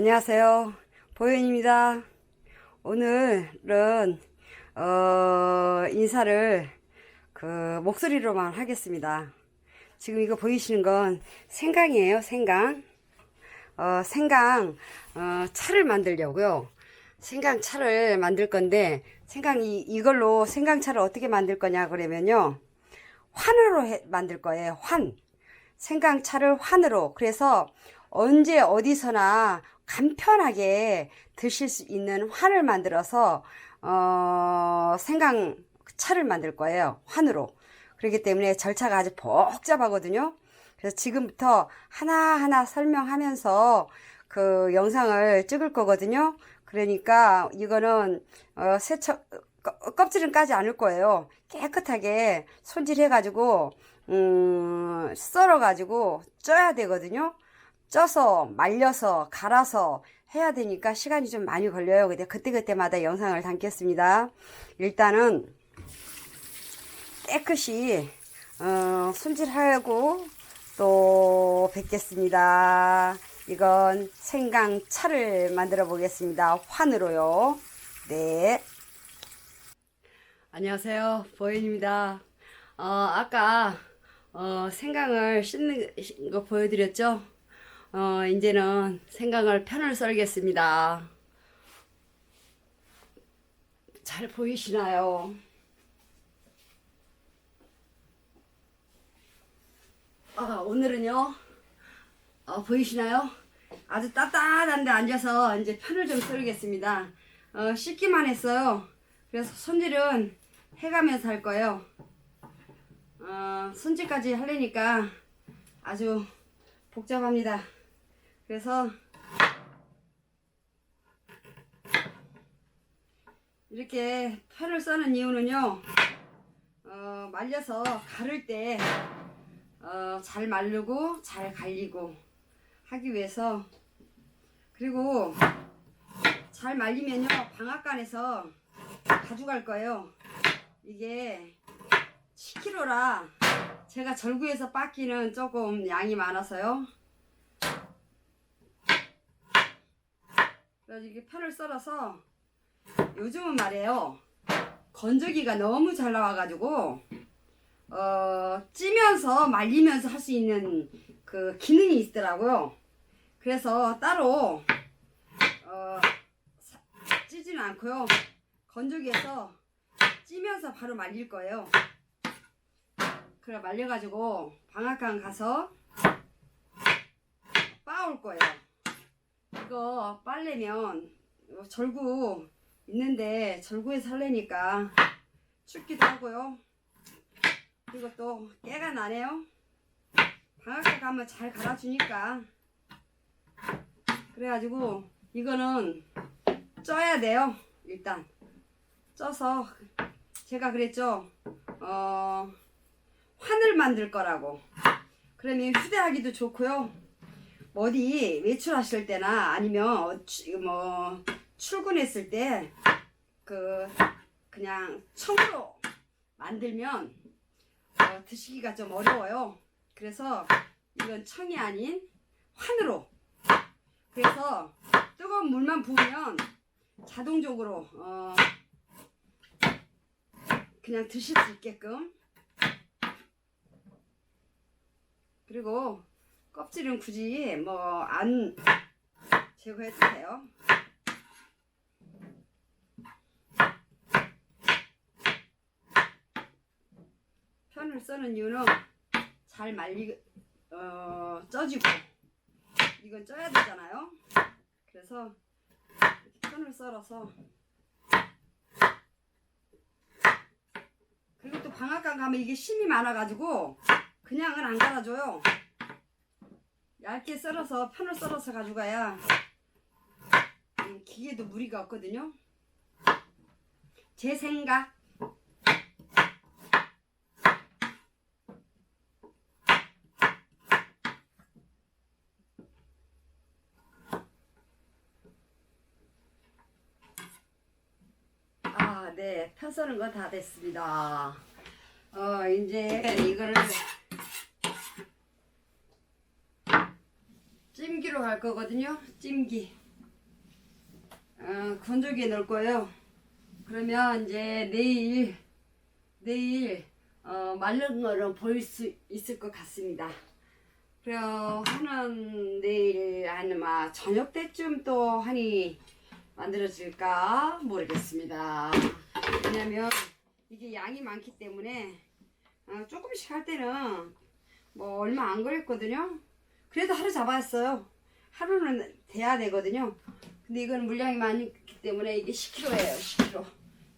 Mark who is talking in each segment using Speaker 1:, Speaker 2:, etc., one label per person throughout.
Speaker 1: 안녕하세요. 보현입니다. 오늘은, 어, 인사를 그 목소리로만 하겠습니다. 지금 이거 보이시는 건 생강이에요, 생강. 어, 생강, 어, 차를 만들려고요. 생강 차를 만들 건데, 생강, 이, 이걸로 생강 차를 어떻게 만들 거냐, 그러면요. 환으로 해- 만들 거예요, 환. 생강 차를 환으로. 그래서 언제 어디서나 간편하게 드실 수 있는 환을 만들어서, 어, 생강차를 만들 거예요, 환으로. 그렇기 때문에 절차가 아주 복잡하거든요. 그래서 지금부터 하나하나 설명하면서 그 영상을 찍을 거거든요. 그러니까 이거는 어, 세척 껍- 껍질은 까지 않을 거예요. 깨끗하게 손질해 가지고 음, 썰어 가지고 쪄야 되거든요. 쪄서 말려서 갈아서 해야 되니까 시간이 좀 많이 걸려요. 근데 그때그때마다 영상을 담겠습니다. 일단은 깨끗이 어, 손질하고 또 뵙겠습니다. 이건 생강차를 만들어 보겠습니다. 환으로요. 네. 안녕하세요. 보현입니다. 어, 아까 어, 생강을 씻는 거 보여드렸죠? 어, 이제는 생강을 편을 썰겠습니다. 잘 보이시나요? 아, 오늘은요, 어, 보이시나요? 아주 따뜻한데 앉아서 이제 편을 좀 썰겠습니다. 어, 씻기만 했어요. 그래서 손질은 해가면서 할 거예요. 어, 손질까지 하려니까 아주 복잡합니다. 그래서 이렇게 편을 써는 이유는요, 어, 말려서 가를 때 어, 잘 마르고 잘 갈리고 하기 위해서 그리고 잘 말리면요 방앗간에서 가져갈 거예요. 이게 10kg라 제가 절구에서 빻기는 조금 양이 많아서요 그래서 이게 편을 썰어서 요즘은 말이에요 건조기가 너무 잘 나와가지고 어, 찌면서 말리면서 할 수 있는 그 기능이 있더라고요. 그래서 따로 어, 사- 찌지는 않고요. 건조기에서 찌면서 바로 말릴 거예요. 그래 말려가지고 방앗간 가서 빻을 거예요. 이거 빨래면 절구 있는데 절구에서 할래니까 춥기도 하고요. 그리고 또 깨가 나네요. 방앗간 가면 잘 갈아주니까. 그래가지고 이거는 쪄야 돼요. 일단 쪄서 제가 그랬죠. 어 환을 만들 거라고. 그러면 휴대하기도 좋고요. 어디 외출하실 때나 아니면 뭐 출근했을 때 그 그냥 청으로 만들면 어, 드시기가 좀 어려워요. 그래서 이건 청이 아닌 환으로. 그래서 뜨거운 물만 부으면 자동적으로 어, 그냥 드실 수 있게끔. 그리고 껍질은 굳이 뭐 안 제거해도 돼요. 편을 써는 이유는 잘 말리 어 쪄지고 이건 쪄야 되잖아요. 그래서 편을 썰어서 그리고 또 방앗간 가면 이게 심이 많아가지고 그냥은 안 갈아줘요. 얇게 썰어서 편을 썰어서 가져가야 이 기계도 무리가 없거든요. 제 생각. 아, 네. 편 써는 거 다 됐습니다. 어, 이제 이거를 찜기로 갈 거거든요. 찜기. 어, 건조기에 넣을 거예요. 그러면 이제 내일 내일 어, 마른 거는 보일 수 있을 것 같습니다. 그래요 하는 내일 아니면 저녁 때쯤 또 하니 만들어질까 모르겠습니다. 왜냐면 이게 양이 많기 때문에 어, 조금씩 할 때는 뭐 얼마 안 걸렸거든요. 그래도 하루 잡았어요. 하루는 돼야 되거든요. 근데 이건 물량이 많기 때문에 이게 10kg예요. 10kg.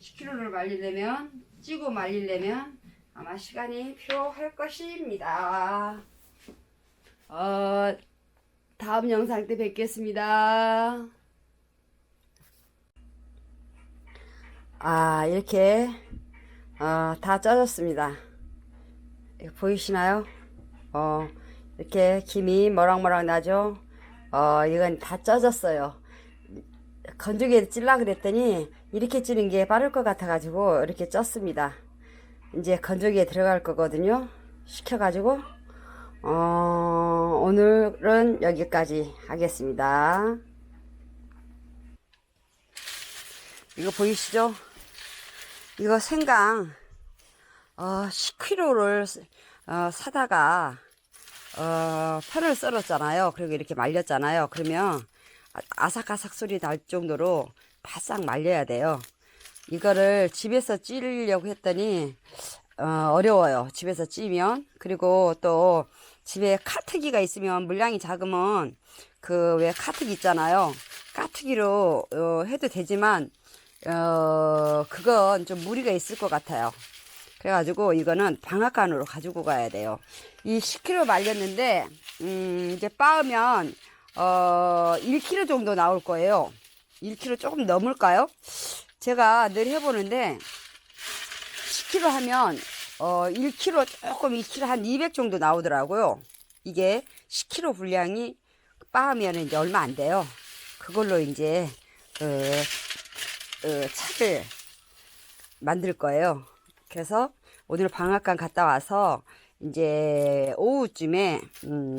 Speaker 1: 10kg를 말리려면 찌고 말리려면 아마 시간이 필요할 것입니다. 어, 다음 영상 때 뵙겠습니다. 아, 이렇게 어, 다 쪄졌습니다. 보이시나요? 어, 이렇게 김이 머락머락 나죠? 어, 이건 다 쪄졌어요. 건조기에 찔라 그랬더니 이렇게 찌는 게 빠를 것 같아 가지고 이렇게 쪘습니다. 이제 건조기에 들어갈 거거든요. 시켜가지고 어, 오늘은 여기까지 하겠습니다. 이거 보이시죠? 이거 생강 어, 10kg를 어, 사다가 어, 편을 썰었잖아요. 그리고 이렇게 말렸잖아요. 그러면 아- 아삭아삭 소리 날 정도로 바싹 말려야 돼요. 이거를 집에서 찌려고 했더니 어, 어려워요. 집에서 찌면 그리고 또 집에 카트기가 있으면 물량이 작으면 그 왜 카트기 있잖아요. 카트기로 어, 해도 되지만 어, 그건 좀 무리가 있을 것 같아요. 그래가지고 이거는 방앗간으로 가지고 가야 돼요. 이 10kg 말렸는데 음, 이제 빻으면 어, 1kg 정도 나올 거예요. 1kg 조금 넘을까요? 제가 늘 해보는데 10kg 하면 어 1kg 조금 2kg 한 200 정도 나오더라고요. 이게 10kg 분량이 빻으면 이제 얼마 안 돼요. 그걸로 이제 그 어, 차를 만들 거예요. 그래서 오늘 방앗간 갔다 와서 이제 오후쯤에 음,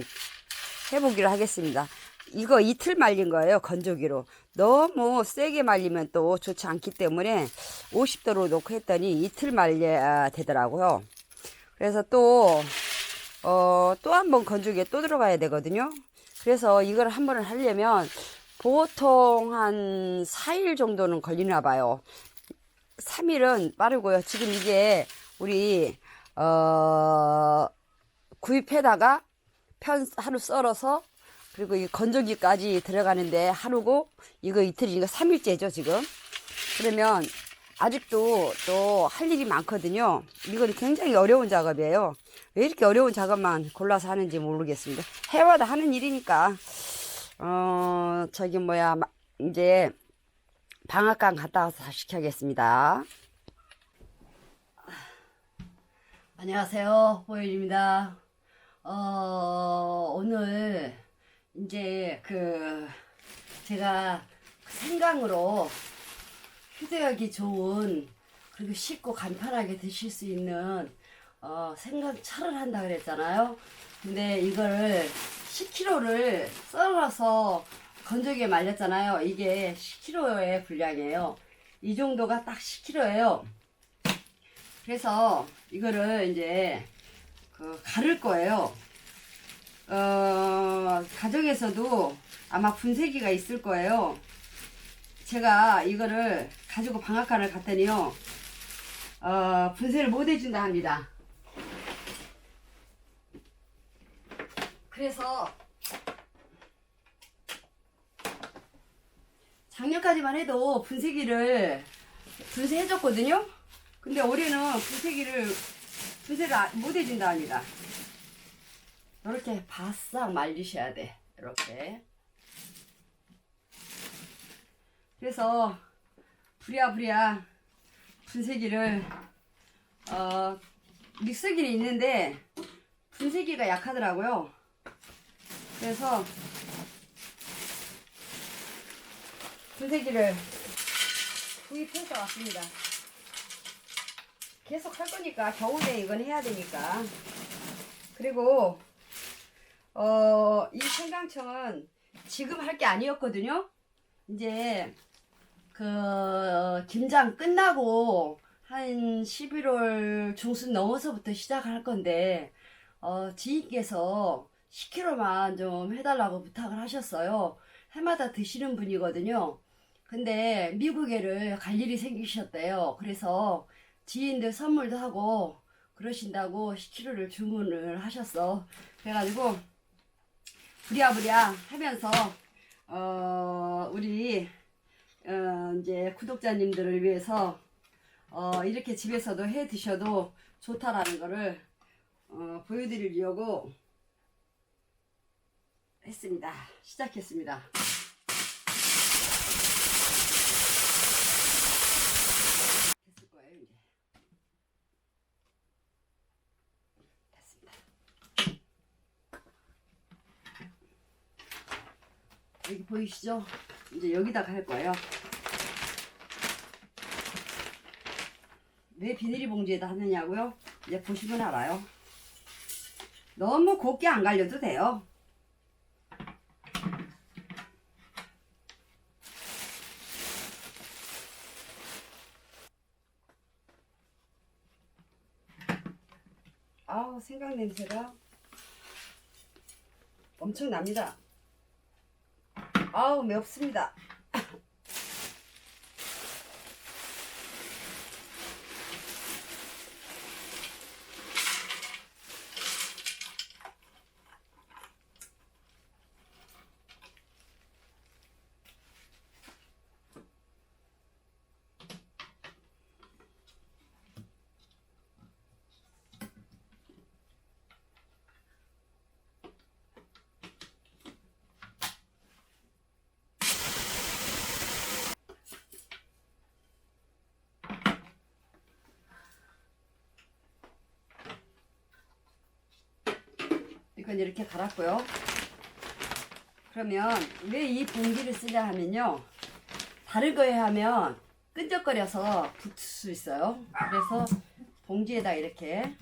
Speaker 1: 해보기로 하겠습니다. 이거 이틀 말린 거예요, 건조기로. 너무 세게 말리면 또 좋지 않기 때문에 50도로 놓고 했더니 이틀 말려야 되더라고요. 그래서 또, 어, 또 한 번 건조기에 또 들어가야 되거든요. 그래서 이걸 한 번을 하려면 보통 한 4일 정도는 걸리나 봐요. 3일은 빠르고요. 지금 이게 우리, 어, 구입해다가 편 하루 썰어서 그리고 이 건조기까지 들어가는데 하루고 이거 이틀이니까 3일째죠 지금. 그러면 아직도 또 할 일이 많거든요. 이거는 굉장히 어려운 작업이에요. 왜 이렇게 어려운 작업만 골라서 하는지 모르겠습니다. 해마다 하는 일이니까. 어 저기 뭐야 마- 이제 방앗간 갔다 와서 다시 시켜야겠습니다 안녕하세요 보일입니다 어 오늘 이제 그 제가 생강으로 휴대하기 좋은 그리고 쉽고 간편하게 드실 수 있는 어, 생강차를 한다 그랬잖아요. 근데 이거를 10kg를 썰어서 건조기에 말렸잖아요. 이게 10kg의 분량이에요. 이 정도가 딱 10kg예요. 그래서 이거를 이제 그 가를 거예요. 어, 가정에서도 아마 분쇄기가 있을 거예요. 제가 이거를 가지고 방앗간을 갔더니요, 어, 분쇄를 못 해준다 합니다. 그래서 작년까지만 해도 분쇄기를 분쇄해줬거든요. 근데 올해는 분쇄기를 분쇄를 안- 못 해준다 합니다. 이렇게 바싹 말리셔야 돼. 이렇게. 그래서 부랴부랴 분쇄기를 어 믹서기는 있는데 분쇄기가 약하더라고요. 그래서 분쇄기를 구입해서 왔습니다. 계속 할 거니까 겨울에 이건 해야 되니까. 그리고 어, 이 생강청은 지금 할 게 아니었거든요. 이제 그 김장 끝나고 한 11월 중순 넘어서부터 시작할 건데 어, 지인께서 10kg만 좀 해달라고 부탁을 하셨어요. 해마다 드시는 분이거든요. 근데 미국에를 갈 일이 생기셨대요. 그래서 지인들 선물도 하고 그러신다고 10kg를 주문을 하셨어. 그래가지고 부랴부랴 하면서 어, 우리 어, 이제 구독자님들을 위해서 어, 이렇게 집에서도 해 드셔도 좋다라는 거를 어, 보여드리려고 했습니다. 시작했습니다. 됐을 거예요 이제. 됐습니다. 여기 보이시죠? 이제 여기다가 할 거예요. 왜 비닐이 봉지에다 하느냐고요? 이제 보시면 알아요. 너무 곱게 안 갈려도 돼요. 아우 생강 냄새가 엄청 납니다. 아우 맵습니다. 이건 이렇게 갈았고요. 그러면 왜 이 봉지를 쓰냐 하면요. 다른 거에 하면 끈적거려서 붙을 수 있어요. 그래서 봉지에다 이렇게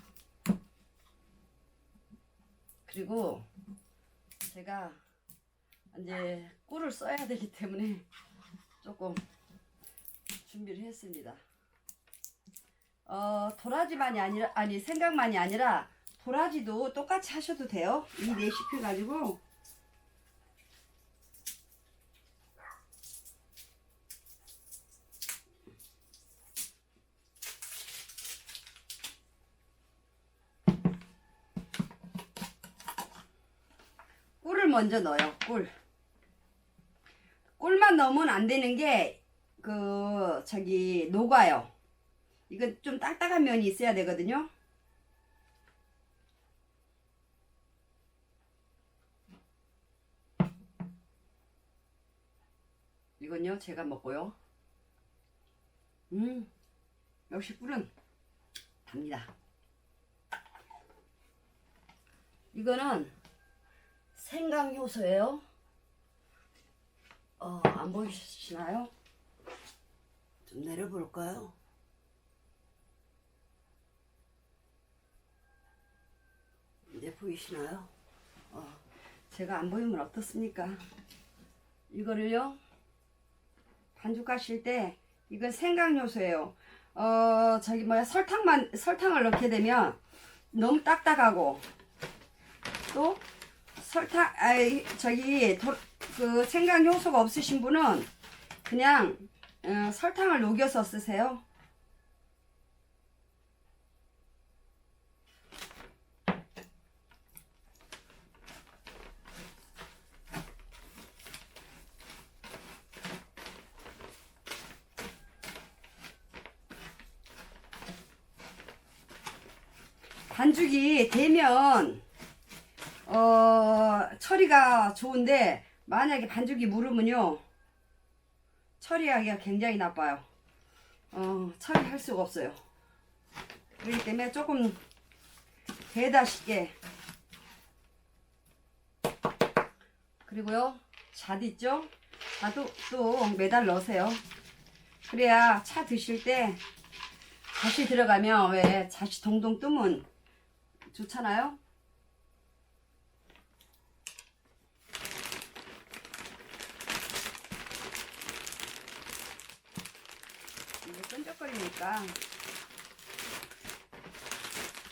Speaker 1: 그리고 제가 이제 꿀을 써야 되기 때문에 조금 준비를 했습니다. 어, 도라지만이 아니라 아니 생각만이 아니라 도라지도 똑같이 하셔도 돼요. 이 레시피 가지고 꿀을 먼저 넣어요. 꿀. 꿀만 넣으면 안 되는 게 그 저기 녹아요. 이건 좀 딱딱한 면이 있어야 되거든요. 이건요 제가 먹고요. 음 역시 꿀은 답니다. 이거는 생강 효소예요. 어, 안 보이시나요? 좀 내려볼까요? 이제 보이시나요? 어, 제가 안 보이면 어떻습니까? 이거를요, 반죽 하실 때, 이건 생강 요소예요. 어, 저기 뭐야, 설탕만, 설탕을 넣게 되면 너무 딱딱하고, 또, 설탕, 아이, 저기, 도, 그 생강 효소가 없으신 분은 그냥 어, 설탕을 녹여서 쓰세요. 반죽이 되면 어 처리가 좋은데 만약에 반죽이 무르면요 처리하기가 굉장히 나빠요. 어 처리할 수가 없어요. 그렇기 때문에 조금 대다 쉽게 그리고요 잣 있죠? 잣도 또 매달 넣으세요. 그래야 차 드실 때 잣이 들어가면 왜 잣이 동동 뜨면 좋잖아요. 끈적거리니까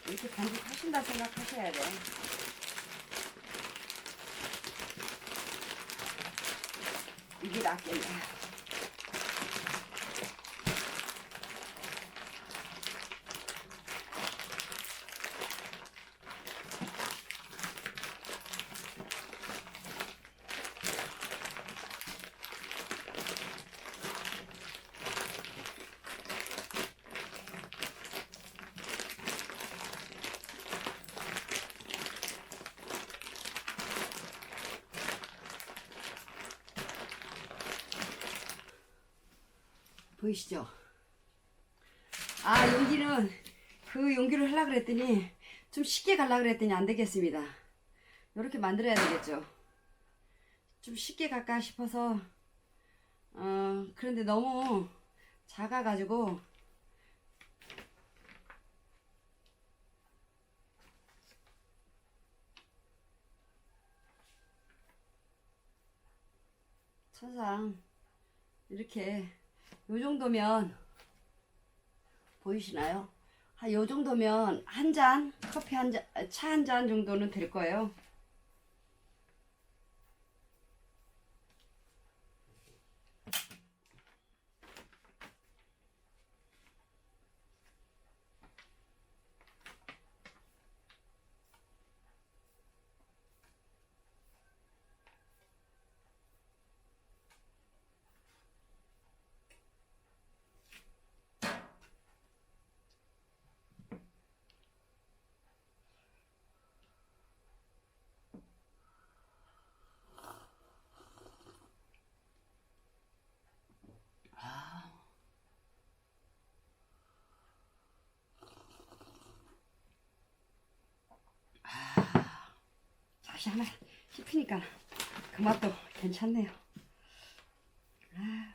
Speaker 1: 이렇게 간직하신다 생각하셔야 돼. 이게 낫겠네. 보이시죠? 아 여기는 그 용기를 하려고 그랬더니 좀 쉽게 가려고 그랬더니 안 되겠습니다. 이렇게 만들어야 되겠죠. 좀 쉽게 갈까 싶어서 어 그런데 너무 작아가지고 천상 이렇게 요 정도면 보이시나요? 한 요 정도면 한 잔, 커피 한 잔, 차 한 잔 정도는 될 거예요. 다시 하나 씹히니까 그 맛도 괜찮네요. 아.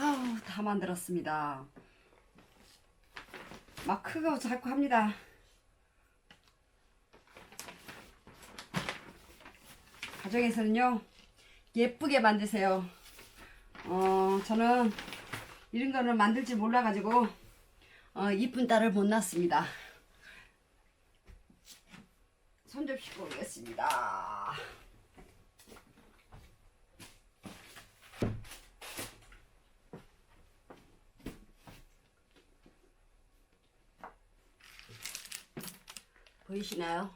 Speaker 1: 아우 다 만들었습니다. 막 크고 작고 합니다. 가정에서는요 예쁘게 만드세요. 어 저는 이런 거는 만들지 몰라가지고 어, 이쁜 딸을 못 낳습니다. 손 좀 씻고 오겠습니다. 보이시나요?